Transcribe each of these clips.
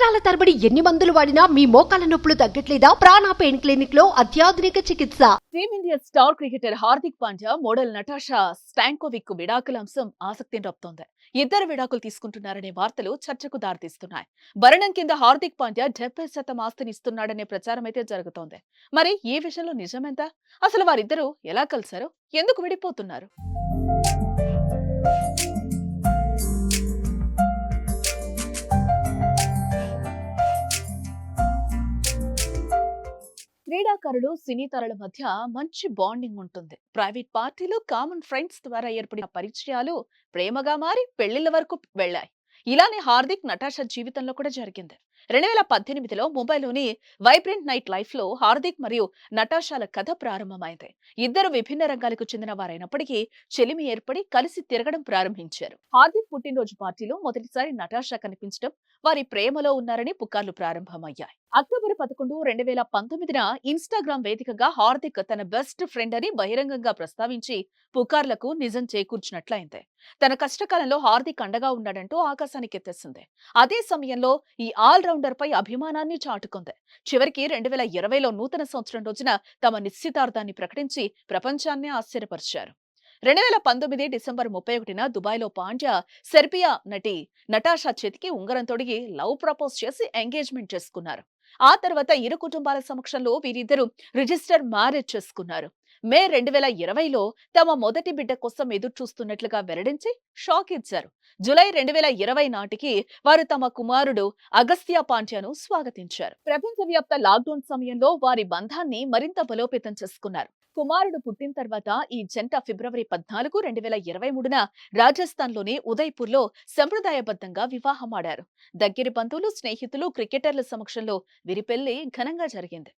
సంవత్సరాల తరబడి ఎన్ని మందులు వాడినా మీ మోకాల నొప్పులు తగ్గట్లేదా? ప్రాణా పెయిన్ క్లినిక్లో అత్యాధునిక చికిత్స. Team India star cricketer Hardik Pandya model Natasha Stankovic విడాకుల అంశం ఆసక్తిని రప్తోంది. ఇద్దరు విడాకులు తీసుకుంటున్నారనే వార్తలు చర్చకు దారితీస్తున్నాయి. భరణం కింద హార్దిక్ పాండ్యా డెబ్బై శాతం ఆస్తిని ఇస్తున్నాడనే ప్రచారం అయితే జరుగుతోంది. మరి ఈ విషయంలో నిజమెంత అసలు వారిద్దరూ ఎలా కలిశారు? ఎందుకు విడిపోతున్నారు? కళాకారులు సినీ తరల మధ్య మంచి బాండింగ్ ఉంటుంది. ప్రైవేట్ పార్టీలు కామన్ ఫ్రెండ్స్ ద్వారా ఏర్పడిన పరిచయాలు ప్రేమగా మారి పెళ్ళిళ్ళ వరకు వెళ్ళాయి ఇలానే హార్దిక్ నటాషా జీవితంలో కూడా జరిగింది. రెండు వేల పద్దెనిమిదిలో ముంబైలోని వైబ్రెంట్ నైట్ లైఫ్లో హార్దిక్ మరియు నటాషాల కథ ప్రారంభమైంది. ఇద్దరు విభిన్న రంగాలకు చెందిన వారైనప్పటికీ చెలిమి ఏర్పడి కలిసి తిరగడం ప్రారంభించారు. హార్దిక్ పుట్టినరోజు పార్టీలో మొదటిసారి నటాషా కనిపించడం వారి ప్రేమలో ఉన్నారని పుకార్లు ప్రారంభమయ్యాయి. అక్టోబర్ పదకొండు రెండు వేల పంతొమ్మిదిన ఇన్స్టాగ్రామ్ వేదికగా హార్దిక్ తన బెస్ట్ ఫ్రెండ్ అని బహిరంగంగా ప్రస్తావించి పుకార్లకు నిజం చేకూర్చినట్లయింది. తన కష్టకాలంలో హార్దిక్ అండగా ఉన్నాడంటూ ఆకాశానికి ఎత్తేసింది అదే సమయంలో ఈ ఆల్ ఆల్రౌండర్పై అభిమానాన్ని చాటుకుంది. చివరికి రెండు వేల ఇరవైలో నూతన సంవత్సరం రోజున తమ నిశ్చితార్థాన్ని ప్రకటించి ప్రపంచాన్ని ఆశ్చర్యపరిచారు. రెండు వేల పంతొమ్మిది డిసెంబర్ ముప్పై ఒకటిన దుబాయ్లో పాండ్యా సెర్బియా నటి నటాషా చేతికి ఉంగరం తొడిగి లవ్ ప్రపోజ్ చేసి ఎంగేజ్మెంట్ చేసుకున్నారు. ఆ తర్వాత ఇరు కుటుంబాల సమక్షంలో వీరిద్దరూ రిజిస్టర్ మ్యారేజ్ చేసుకున్నారు. మే రెండు వేల ఇరవైలో తమ మొదటి బిడ్డ కోసం ఎదురు చూస్తున్నట్లుగా వెల్లడించి షాక్ ఇచ్చారు జులై రెండు వేల ఇరవై నాటికి వారు తమ కుమారుడు అగస్త్య పాండ్యాను స్వాగతించారు. ప్రపంచవ్యాప్త లాక్డౌన్ సమయంలో వారి బంధాన్ని మరింత బలోపేతం చేసుకున్నారు. కుమారుడు పుట్టిన తర్వాత ఈ జంట ఫిబ్రవరి పద్నాలుగు రెండు వేల ఇరవై మూడున రాజస్థాన్లోని ఉదయ్పూర్లో సంప్రదాయబద్ధంగా వివాహమాడారు. దగ్గరి బంధువులు స్నేహితులు క్రికెటర్ల సమక్షంలో విరిపెళ్ళి ఘనంగా జరిగింది.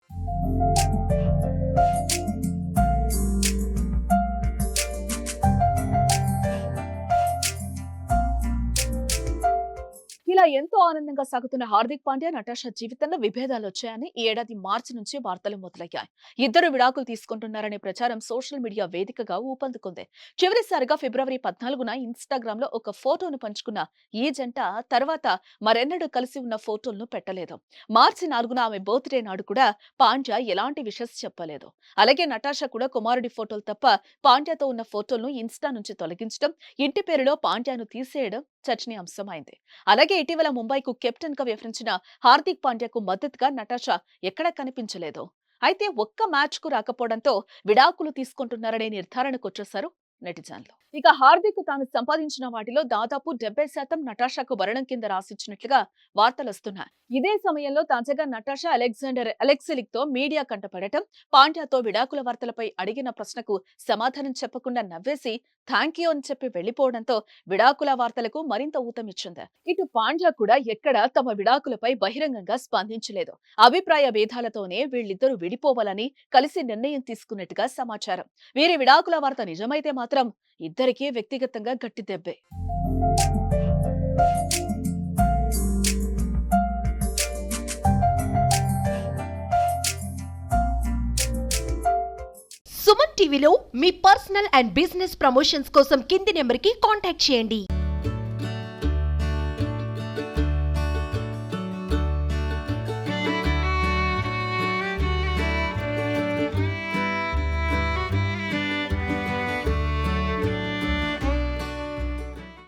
ఇలా ఎంతో ఆనందంగా సాగుతున్న హార్దిక్ పాండ్యా నటాషా జీవితంలో విభేదాలు వచ్చాయని ఈ ఏడాది మార్చి నుంచి వార్తలు మొదలయ్యాయి. ఇద్దరు విడాకులు తీసుకుంటున్నారనే ప్రచారం సోషల్ మీడియా వేదికగా ఊపందుకుంది. చివరిసారిగా ఫిబ్రవరి పద్నాలుగున ఇన్స్టాగ్రామ్లో ఒక ఫోటోను పంచుకున్న ఈ జంట తర్వాత మరెన్నడూ కలిసి ఉన్న ఫోటోలను పెట్టలేదు. మార్చి నాలుగున ఆమె బర్త్డే నాడు కూడా పాండ్యా ఎలాంటి విషస్ చెప్పలేదు. అలాగే నటాషా కూడా కుమారుడి ఫోటోలు తప్ప పాండ్యాతో ఉన్న ఫోటోలను ఇన్స్టా నుంచి తొలగించడం ఇంటి పేరులో పాండ్యాను తీసేయడం చర్చనీయాంశమైంది అలాగే ఇటీవల ముంబైకు కెప్టెన్గా వ్యవహరించిన హార్దిక్ పాండ్యాకు మద్దతుగా నటాషా ఎక్కడా కనిపించలేదు. అయితే ఒక్క మ్యాచ్కు రాకపోవడంతో విడాకులు తీసుకుంటున్నారనే నిర్ధారణకు వచ్చేశారు నెటిజన్లు. ఇక హార్దిక్ తాను సంపాదించిన వాటిలో దాదాపు డెబ్బై శాతం నటాషాకు భరణం కింద రాసిచ్చినట్లుగా వార్తలు వస్తున్నాయి. ఇదే సమయంలో తాజాగా నటాషా అలెగ్జాండర్ అలెక్సిలిక్తో మీడియా కంటపడటం పాండ్యాతో విడాకుల వార్తలపై అడిగిన ప్రశ్నకు సమాధానం చెప్పకుండా నవ్వేసి థ్యాంక్ యూ అని చెప్పి వెళ్ళిపోవడంతో విడాకుల వార్తలకు మరింత ఊతమిచ్చింది. ఇటు పాండ్యా కూడా ఎక్కడ తమ విడాకులపై బహిరంగంగా స్పందించలేదు. అభిప్రాయ భేదాలతోనే వీళ్ళిద్దరూ విడిపోవాలని కలిసి నిర్ణయం తీసుకున్నట్టుగా సమాచారం. వీరి విడాకుల వార్త నిజమైతే మాత్రం ఇద్దరికీ వ్యక్తిగతంగా గట్టి దెబ్బే. సుమన్ టీవీలో మీ పర్సనల్ అండ్ బిజినెస్ ప్రమోషన్స్ కోసం కింది నెంబర్కి కాంటాక్ట్ చేయండి.